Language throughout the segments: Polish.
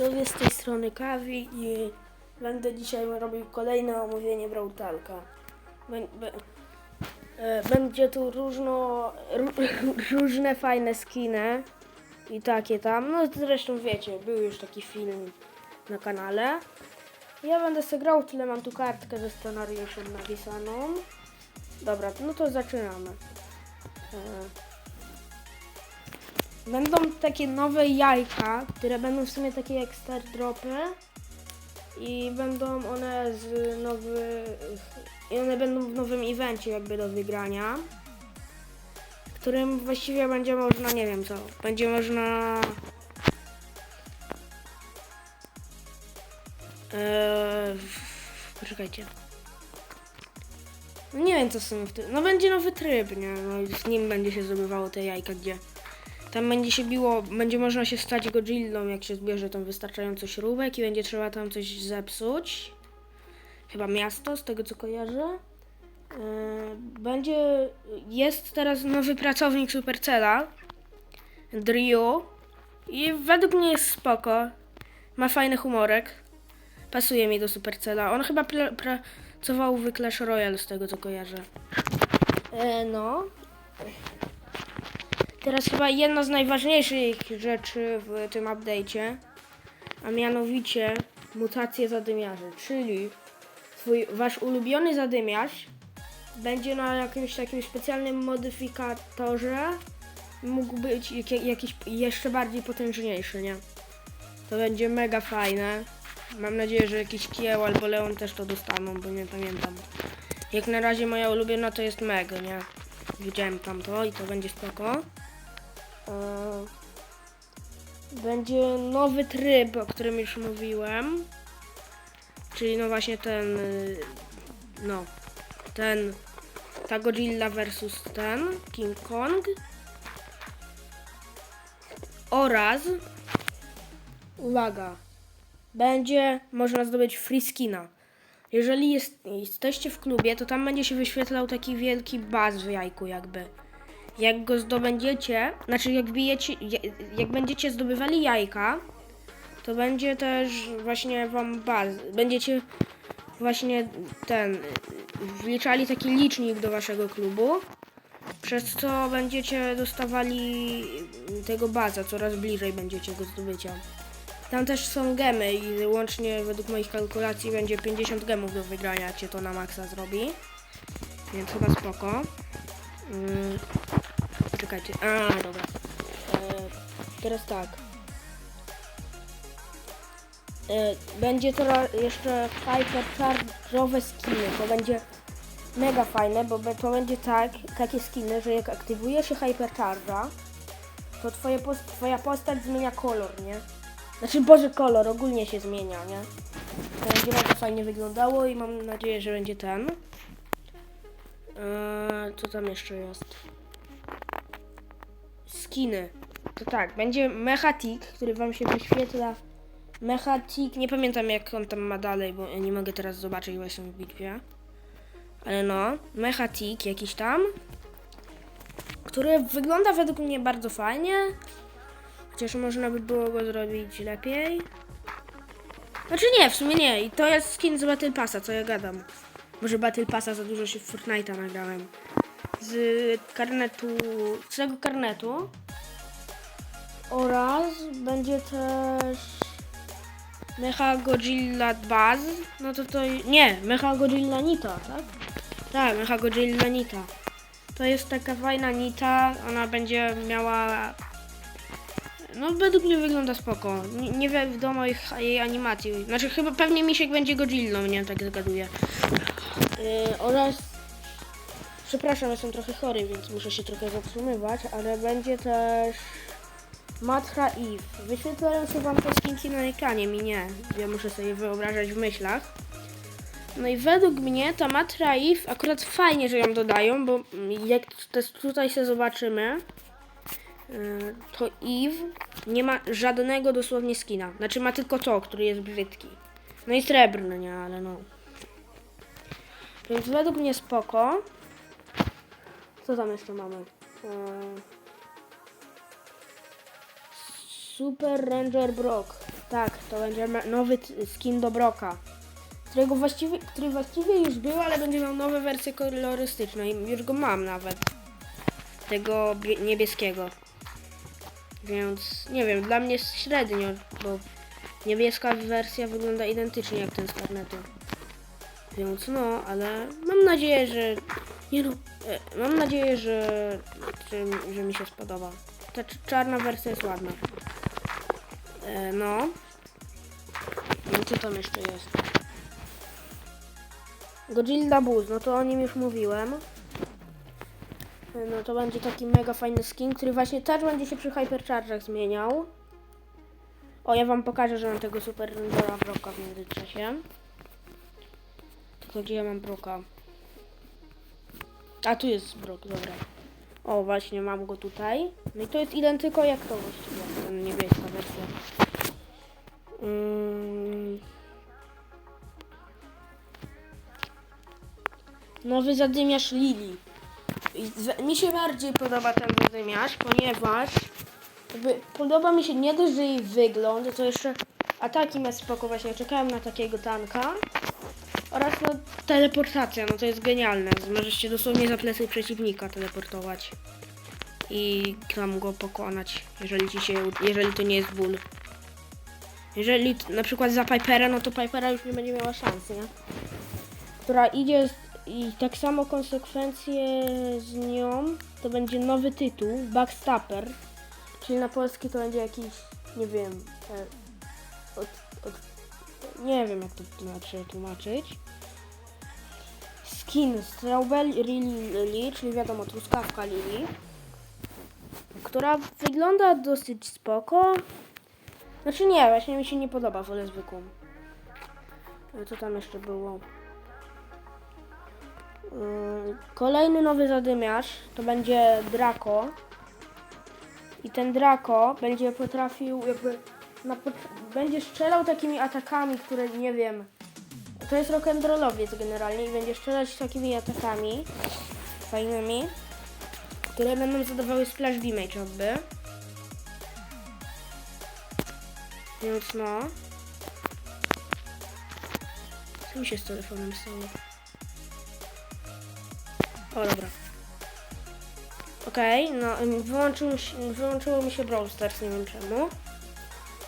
widzowie, z tej strony Kawi i będę dzisiaj robił kolejne omówienie Brautalka. E, Będzie tu różno, ró- różne fajne skiny i takie tam. No zresztą wiecie, był już taki film na kanale. Ja będę sobie grał, tyle mam tu kartkę ze scenariuszem napisaną. Dobra, no to zaczynamy. Będą takie nowe jajka, które będą w sumie takie jak star dropy i będą one z nowy i one będą w nowym evencie jakby do wygrania, w którym właściwie będzie można, nie wiem co, będzie można Eee, poczekajcie. No nie wiem co w sumie w tym. No będzie nowy tryb, nie? No i z nim będzie się zdobywało te jajka, gdzie tam będzie się biło, będzie można się stać Godzillą, jak się zbierze tam wystarczająco śrubek i będzie trzeba tam coś zepsuć. Chyba miasto, z tego co kojarzę. Eee, Będzie, jest teraz nowy pracownik Supercella, Drew. I według mnie jest spoko. Ma fajny humorek. Pasuje mi do Supercella. On chyba pracował w Clash Royale, z tego co kojarzę. E, no. Teraz chyba jedna z najważniejszych rzeczy w tym update'cie, a mianowicie mutacje zadymiarzy, czyli twój, wasz ulubiony zadymiarz będzie na jakimś takim specjalnym modyfikatorze mógł być jak, jakiś jeszcze bardziej potężniejszy, nie? To będzie mega fajne. Mam nadzieję, że jakiś Kieł albo Leon też to dostaną, bo nie pamiętam. Jak na razie moja ulubiona to jest Meg, nie? Widziałem tam to i to będzie spoko. Eee, Będzie nowy tryb, o którym już mówiłem. Czyli no właśnie ten, y, no, ten, ta Godzilla versus ten, King Kong. Oraz, uwaga, będzie można zdobyć free skina. Jeżeli jest, jesteście w klubie, to tam będzie się wyświetlał taki wielki baz w jajku jakby. Jak go zdobędziecie, znaczy jak bijecie, ja- jak będziecie zdobywali jajka, to będzie też właśnie wam baz, będziecie właśnie ten, wliczali taki licznik do waszego klubu, przez co będziecie dostawali tego baza, coraz bliżej będziecie go zdobycia. Tam też są gemy i łącznie według moich kalkulacji będzie 50 gemów do wygrania, się to na maksa zrobi. Więc chyba spoko. Mm, czekajcie. A, dobra. E, teraz tak. E, będzie teraz jeszcze hypercharge'owe skiny. To będzie mega fajne, bo to będzie tak, takie skiny, że jak aktywuje się hypercharge'a, to twoje post- twoja postać zmienia kolor, nie? Znaczy, Boże, kolor ogólnie się zmienia, nie? To będzie bardzo fajnie wyglądało i mam nadzieję, że będzie ten. Eee, co tam jeszcze jest? Skiny. To tak, będzie Mechatik, który wam się wyświetla. Mechatik, nie pamiętam jak on tam ma dalej, bo ja nie mogę teraz zobaczyć, bo jestem w bitwie. Ale no, Mechatik jakiś tam. Który wygląda według mnie bardzo fajnie. Chociaż można by było go zrobić lepiej. Znaczy nie, w sumie nie. I to jest skin z Battle Passa, co ja gadam. Może Battle Passa za dużo się w Fortnite'a nagrałem. Z karnetu, z tego karnetu. Oraz będzie też Mecha Godzilla Buzz. No to to... Nie, Mecha Godzilla Nita, tak? Tak, Mecha Godzilla Nita. To jest taka fajna Nita. Ona będzie miała no według mnie wygląda spoko. Nie, nie wiadomo ich, jej animacji. Znaczy chyba pewnie Misiek będzie Godzillą, nie tak zgaduję. Yy, oraz... Przepraszam, jestem trochę chory, więc muszę się trochę zatrzymywać, ale będzie też... Matra Eve. Wyświetlają się wam te skinki na ekranie, mi nie. Ja muszę sobie wyobrażać w myślach. No i według mnie ta Matra Eve akurat fajnie, że ją dodają, bo jak tutaj się zobaczymy, Yy, to Eve nie ma żadnego dosłownie skina. Znaczy ma tylko to, który jest brzydki. No i srebrny, nie, ale no. Więc według mnie spoko. Co tam jeszcze mamy? Yy, Super Ranger Brock. Tak, to będzie nowy skin do Broka. Którego właściwie, który właściwie już był, ale będzie miał nowe wersje kolorystyczne i już go mam nawet. Tego bie- niebieskiego. Więc nie wiem, dla mnie średnio, bo niebieska wersja wygląda identycznie jak ten z karnetu. Więc no, ale mam nadzieję, że. Nie no, e, mam nadzieję, że, że, że mi się spodoba. Ta cz- czarna wersja jest ładna. E, no. No co tam jeszcze jest? Godzilla Buzz, no to o nim już mówiłem. E, No to będzie taki mega fajny skin, który właśnie też będzie się przy Hypercharge'ach zmieniał. O, ja wam pokażę, że mam tego Super Rendera Broka w międzyczasie. Tylko gdzie ja mam Broka? A tu jest Brok, dobra. O, właśnie mam go tutaj. No i to jest identyko jak to właściwie, ten niebieska wersja. Mm. Nowy zadymiarz Lili. Mi się bardziej podoba ten zadymiarz, ponieważ podoba mi się nie dość, że jej wygląd, to jeszcze ataki ma spoko właśnie. Czekałem na takiego tanka. Oraz no teleportacja, no to jest genialne. Możesz się dosłownie za plecy przeciwnika teleportować. I tam go pokonać, jeżeli ci się, jeżeli to nie jest ból. Jeżeli na przykład za Pipera, no to Pipera już nie będzie miała szans, nie? Która idzie z, i tak samo konsekwencje z nią, to będzie nowy tytuł, Backstapper. Czyli na polski to będzie jakiś, nie wiem, e, od, nie wiem jak to tłumaczy, tłumaczyć. Skin Strawberry Lily, czyli wiadomo, truskawka Lily, która wygląda dosyć spoko. Znaczy nie, właśnie mi się nie podoba, wolę zwykłą. E, Co tam jeszcze było? Yy, Kolejny nowy zadymiarz to będzie Draco. I ten Draco będzie potrafił jakby na będzie strzelał takimi atakami, które nie wiem. To jest rock'n'rollowiec generalnie i będzie strzelać takimi atakami fajnymi, które będą zadawały splash damage jakby. Więc no. Co mi się z telefonem stało? O, dobra. Okej, no ym, wyłączył, wyłączyło mi się Brawl Stars, nie wiem czemu.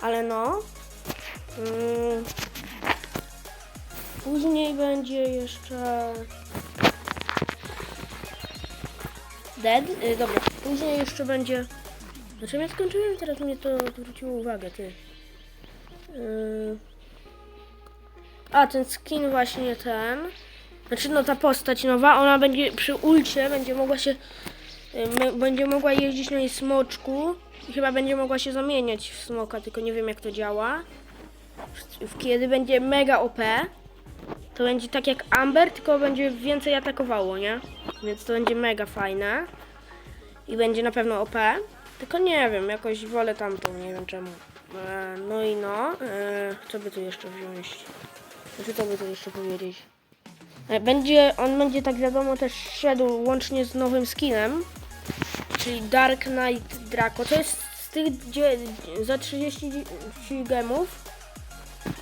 Ale no. Ym, później będzie jeszcze... Dead? Y, dobra, później jeszcze będzie... Znaczy ja skończyłem, teraz mnie to zwróciło uwagę, ty. Yy... A, ten skin właśnie ten. Znaczy no ta postać nowa, ona będzie przy ulcie, będzie mogła się... y, Będzie mogła jeździć na jej smoczku chyba będzie mogła się zamieniać w smoka, tylko nie wiem jak to działa. Kiedy będzie mega OP, to będzie tak jak Amber, tylko będzie więcej atakowało, nie? Więc to będzie mega fajne. I będzie na pewno OP. Tylko nie wiem, jakoś wolę tamtą, nie wiem czemu. E, no i no, e, co by tu jeszcze wziąć? Znaczy, co by tu jeszcze powiedzieć? E, Będzie, on będzie tak wiadomo też szedł łącznie z nowym skinem, czyli Dark Knight Draco. To jest z tych gdzie, za 30 gemów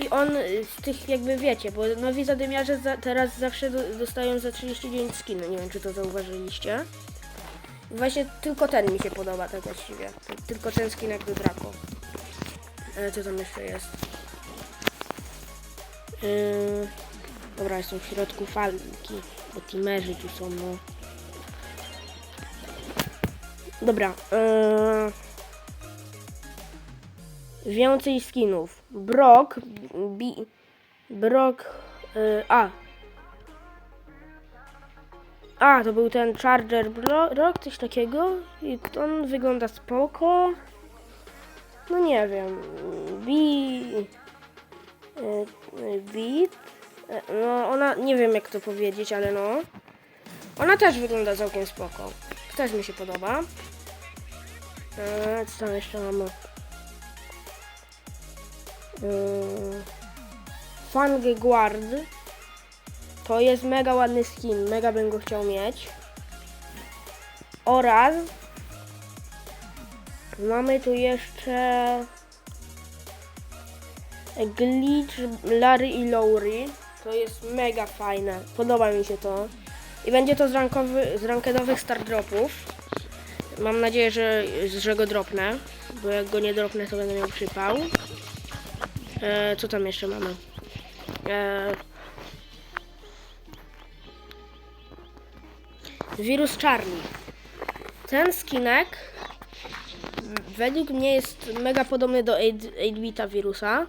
i on y, z tych jakby wiecie, bo nowi zadymiarze za, teraz zawsze do, dostają za 39 skiny, nie wiem czy to zauważyliście. Właśnie tylko ten mi się podoba tak właściwie, tylko ten skinek do Draco. E, co tam jeszcze jest? Yy, dobra, jestem w środku falki, bo teamerzy tu są, no. Dobra, yy, więcej skinów. Brock, bi, Brock, yy, a. A, to był ten Charger Bro- Brock, coś takiego. I on wygląda spoko. No nie wiem. Bi... y, y, Beat. E, No ona, nie wiem jak to powiedzieć, ale no. Ona też wygląda całkiem spoko. Też mi się podoba. E, co tam jeszcze mamy? Yy, Fang Guard. To jest mega ładny skin, mega bym go chciał mieć. Oraz mamy tu jeszcze Glitch Larry i Lowry. To jest mega fajne. Podoba mi się to. I będzie to z, rankowy, z rankedowych star dropów. Mam nadzieję, że, że go dropnę. Bo jak go nie dropnę, to będę miał przypał. E, co tam jeszcze mamy? E, wirus Charlie. Ten skinek według mnie jest mega podobny do 8-bita wirusa.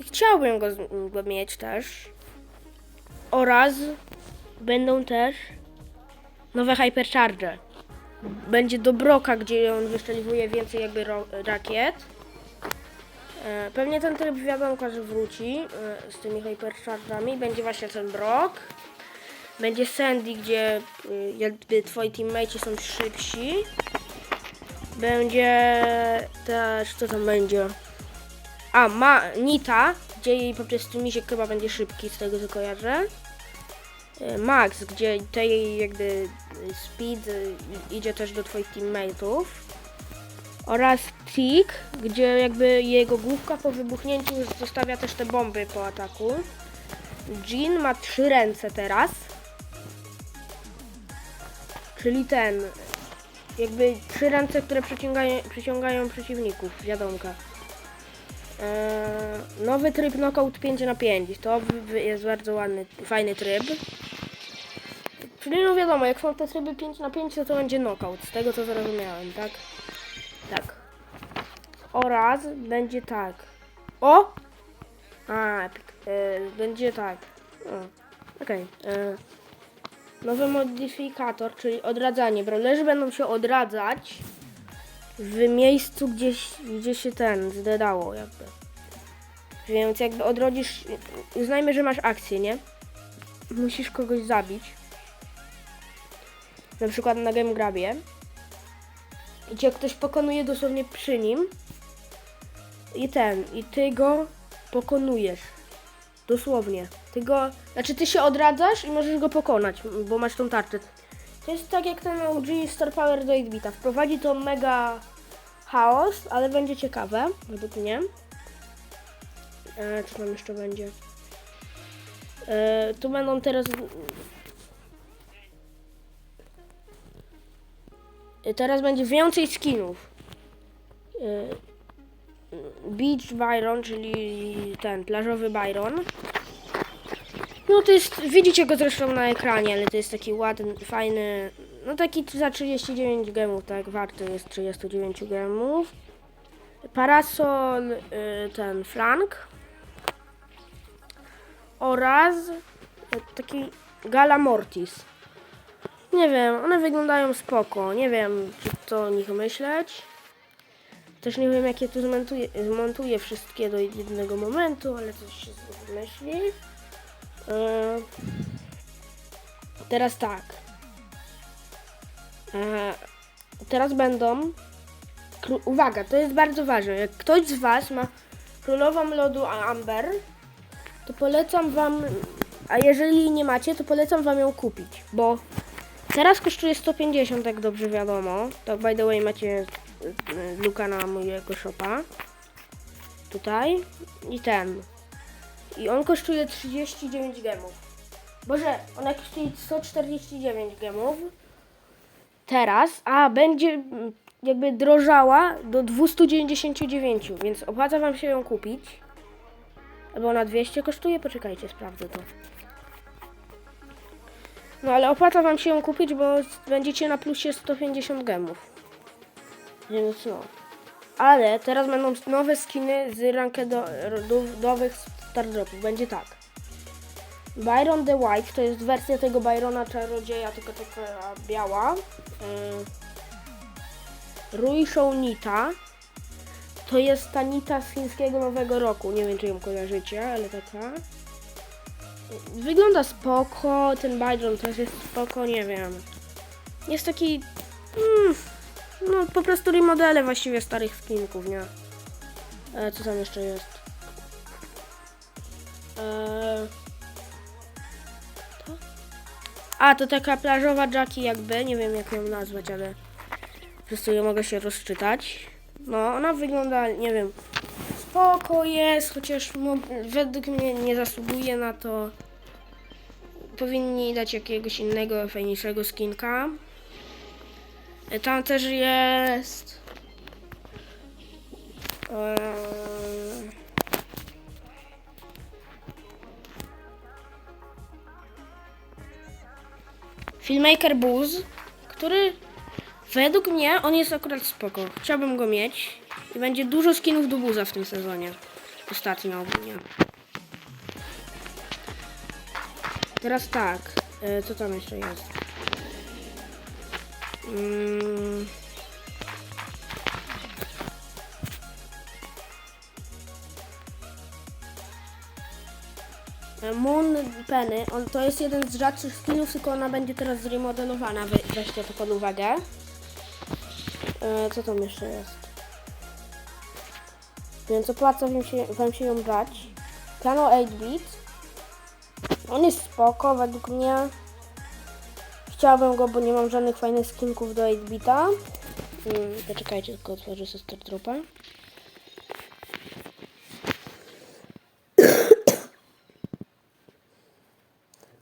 I chciałbym go, go mieć też. Oraz będą też nowe Hypercharge. Będzie do Broka, gdzie on wyszczeliwuje więcej jakby rakiet. E, Pewnie ten tryb wiadomo, że wróci e, z tymi Hypercharge'ami. Będzie właśnie ten Brok. Będzie Sandy, gdzie y, jakby twoi teammates są szybsi. Będzie też, co tam będzie? A, ma Nita, gdzie jej po prostu misiek chyba będzie szybki, z tego co kojarzę. E, Max, gdzie to jej jakby y, speed y, idzie też do twoich teammateów. Oraz Tick, gdzie jakby jego główka po wybuchnięciu zostawia też te bomby po ataku. Jean ma trzy ręce teraz. Czyli ten, jakby trzy ręce, które przyciągają, przyciągają przeciwników, wiadomka. Eee, nowy tryb Knockout 5 na 5 to jest bardzo ładny, fajny tryb. Czyli no wiadomo, jak są te tryby 5 na 5 to to będzie knockout, z tego co zrozumiałem, tak? Tak. Oraz będzie tak. O! A, epic. E, będzie tak. Okej. e, Nowy modyfikator, czyli odradzanie. Brawlerzy będą się odradzać w miejscu, gdzieś, gdzie się ten zdedało jakby. Więc jakby odrodzisz, uznajmy, że masz akcję, nie? Musisz kogoś zabić. Na przykład na game grabie. I cię ktoś pokonuje dosłownie przy nim. I ten, i ty go pokonujesz. Dosłownie. Ty go, znaczy ty się odradzasz i możesz go pokonać, bo masz tą tarczę. To jest tak jak ten OG Star Power do 8-bita. Wprowadzi to mega chaos, ale będzie ciekawe, według mnie. E, co tam jeszcze będzie? E, tu będą teraz... E, Teraz będzie więcej skinów. E, Beach Byron, czyli ten plażowy Byron. No to jest, widzicie go zresztą na ekranie, ale to jest taki ładny, fajny, no taki za 39 gemów, tak, warto jest 39 gemów. Parasol, y, ten flank oraz taki Gala Mortis. Nie wiem, one wyglądają spoko, nie wiem, czy co o nich myśleć. Też nie wiem, jak je tu zmontuję, zmontuję wszystkie do jednego momentu, ale coś się myśli. Eee, teraz tak. Eee, teraz będą. Uwaga, to jest bardzo ważne. Jak ktoś z Was ma królową lodu Amber, to polecam Wam. A jeżeli nie macie, to polecam Wam ją kupić, bo teraz kosztuje 150, jak dobrze wiadomo. To by the way macie y, luka na mojego shopa. Tutaj. I ten. I on kosztuje 39 gemów. Boże, ona kosztuje 149 gemów. Teraz, a będzie mm, jakby drożała do 299, więc opłaca wam się ją kupić. Bo ona 200 kosztuje, poczekajcie, sprawdzę to. No ale opłaca wam się ją kupić, bo będziecie na plusie 150 gemów. Więc no. Ale teraz będą nowe skiny z rankedowych stardropów. Będzie tak. Byron the White to jest wersja tego Byrona czarodzieja, tylko taka biała. Yy. Rui Show Nita. To jest ta Nita z chińskiego Nowego Roku. Nie wiem, czy ją kojarzycie, ale taka. Wygląda spoko. Ten Byron też jest spoko, nie wiem. Jest taki... Mm, no, po prostu remodele właściwie starych skinków, nie? E, co tam jeszcze jest? E, to? A, to taka plażowa Jackie jakby, nie wiem jak ją nazwać, ale po prostu ją mogę się rozczytać. No, ona wygląda, nie wiem, spoko jest, chociaż według mnie nie zasługuje na to. Powinni dać jakiegoś innego, fajniejszego skinka. Tam też jest. Eee... Filmmaker Buzz, który według mnie on jest akurat spoko. Chciałbym go mieć i będzie dużo skinów do Buza w tym sezonie. Ostatnio ogólnie. Teraz tak, e, co tam jeszcze jest? Mm. Moon Penny, on to jest jeden z rzadszych skinów, tylko ona będzie teraz zremodelowana, we, weźcie to pod uwagę. E, co tam jeszcze jest? Więc opłaca wam się, wam się ją brać. Piano 8-bit. On jest spoko według mnie. Chciałabym go, bo nie mam żadnych fajnych skinków do 8-bita. Hmm, poczekajcie, tylko otworzę sobie Star Troopa.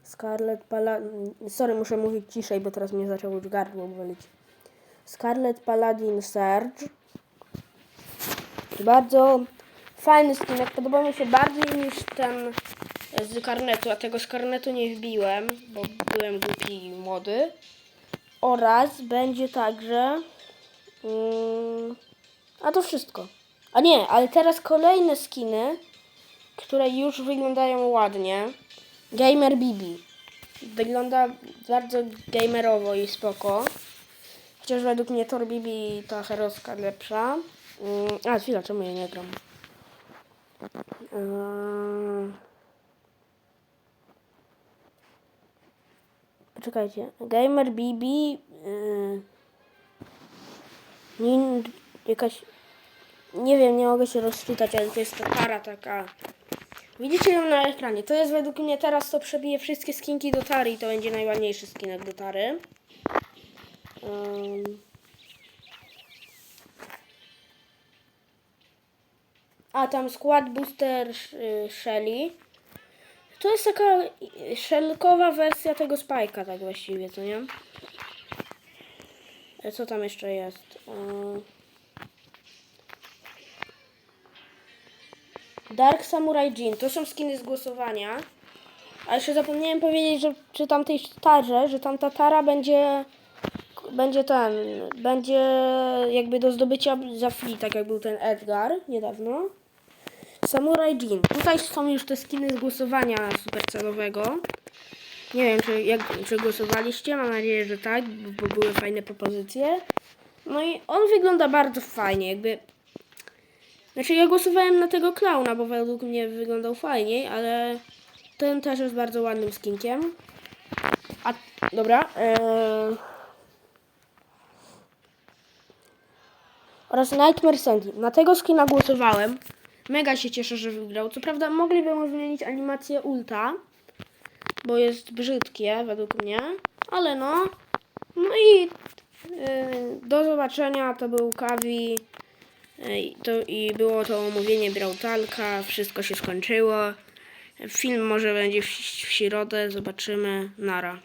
Scarlet Paladin. Sorry, muszę mówić ciszej, bo teraz mnie zaczęło już gardło bolić. Scarlet Paladin Surge. Bardzo fajny skinek. Podoba mi się bardziej niż ten z karnetu, a tego z karnetu nie wbiłem, bo byłem głupi i młody. Oraz będzie także. Mm, a to wszystko. A nie, ale teraz kolejne skiny, które już wyglądają ładnie. Gamer Bibi. Wygląda bardzo gamerowo i spoko. Chociaż według mnie Tor Bibi ta heroska lepsza. Mm, A, chwila, czemu ja nie gram? Eee... Poczekajcie. Gamer Bibi. Yy... Nin... Jakaś... Nie wiem, nie mogę się rozczytać, ale to jest ta para taka. Widzicie ją na ekranie. To jest według mnie teraz, co przebije wszystkie skinki do Tary i to będzie najładniejszy skinek do Tary. Ym. A tam skład booster y, Shelly. To jest taka szelkowa wersja tego Spike'a, tak właściwie, co nie? E, Co tam jeszcze jest? Ym. Dark Samurai Jean. To są skiny z głosowania. A jeszcze zapomniałem powiedzieć, że przy tamtej tarze, że tamta tara będzie będzie ten, będzie jakby do zdobycia za free, tak jak był ten Edgar niedawno. Samurai Jean. Tutaj są już te skiny z głosowania supercelowego. Nie wiem, czy, jak, czy głosowaliście, mam nadzieję, że tak, bo, bo były fajne propozycje. No i on wygląda bardzo fajnie, jakby znaczy ja głosowałem na tego klauna, bo według mnie wyglądał fajniej, ale ten też jest bardzo ładnym skinkiem. A, dobra. Eee... Oraz Nightmare Sandy. Na tego skina głosowałem. Mega się cieszę, że wygrał. Co prawda mogliby mu zmienić animację ulta, bo jest brzydkie według mnie, ale no. No i yy, do zobaczenia. To był Kawi. Ej, To, I było to omówienie Brautalka, wszystko się skończyło. Film może będzie w, w środę, zobaczymy. Nara.